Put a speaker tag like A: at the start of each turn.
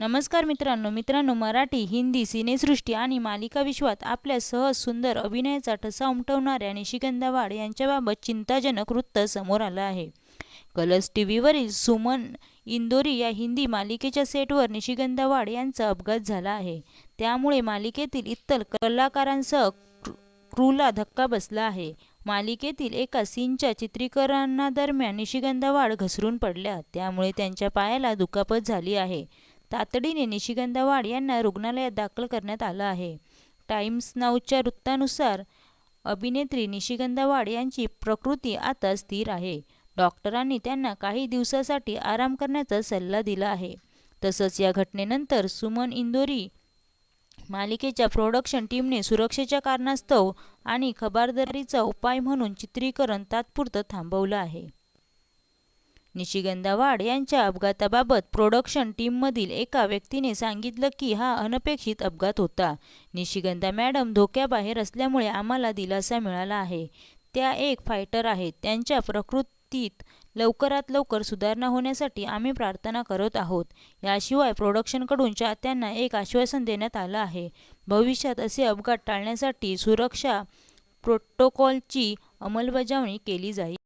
A: नमस्कार मित्रांनो मित्रांनो मराठी हिंदी सिनेसृष्टी आणि मालिका विश्वात आपल्या सहज सुंदर अभिनयाचा ठसा उमटवणाऱ्या निशिगंधा वाड यांच्याबाबत चिंताजनक वृत्त समोर आलं आहे. कलर्स टी व्हीवरील सुमन इंदोरी या हिंदी मालिकेच्या सेटवर निशिगंधा वाड यांचा अपघात झाला आहे. त्यामुळे मालिकेतील इतर कलाकारांसह क्रूला धक्का बसला आहे. मालिकेतील एका सीनच्या चित्रीकरणादरम्यान निशिगंधा वाड घसरून पडल्या. त्यामुळे त्यांच्या पायाला दुखापत झाली आहे. तातडीने निशिगंधा वाड यांना रुग्णालयात दाखल करण्यात आलं आहे. टाइम्स नाऊच्या वृत्तानुसार अभिनेत्री निशिगंधा वाड यांची प्रकृती आता स्थिर आहे. डॉक्टरांनी त्यांना काही दिवसासाठी आराम करण्याचा सल्ला दिला आहे. तसंच या घटनेनंतर सुमन इंदोरी मालिकेच्या प्रोडक्शन टीमने सुरक्षेच्या कारणास्तव आणि खबरदारीचा उपाय म्हणून चित्रीकरण तात्पुरतं थांबवलं आहे. निशिगंधा वाड यांच्या अपघाताबाबत प्रोडक्शन टीममधील एका व्यक्तीने सांगितलं की हा अनपेक्षित अपघात होता. निशिगंधा मॅडम धोक्याबाहेर असल्यामुळे आम्हाला दिलासा मिळाला आहे. त्या एक फायटर आहेत. त्यांच्या प्रकृतीत लवकरात लवकर सुधारणा होण्यासाठी आम्ही प्रार्थना करत आहोत. याशिवाय प्रोडक्शनकडून चाहत्यांना एक आश्वासन देण्यात आलं आहे. भविष्यात असे अपघात टाळण्यासाठी सुरक्षा प्रोटोकॉलची अंमलबजावणी केली जाईल.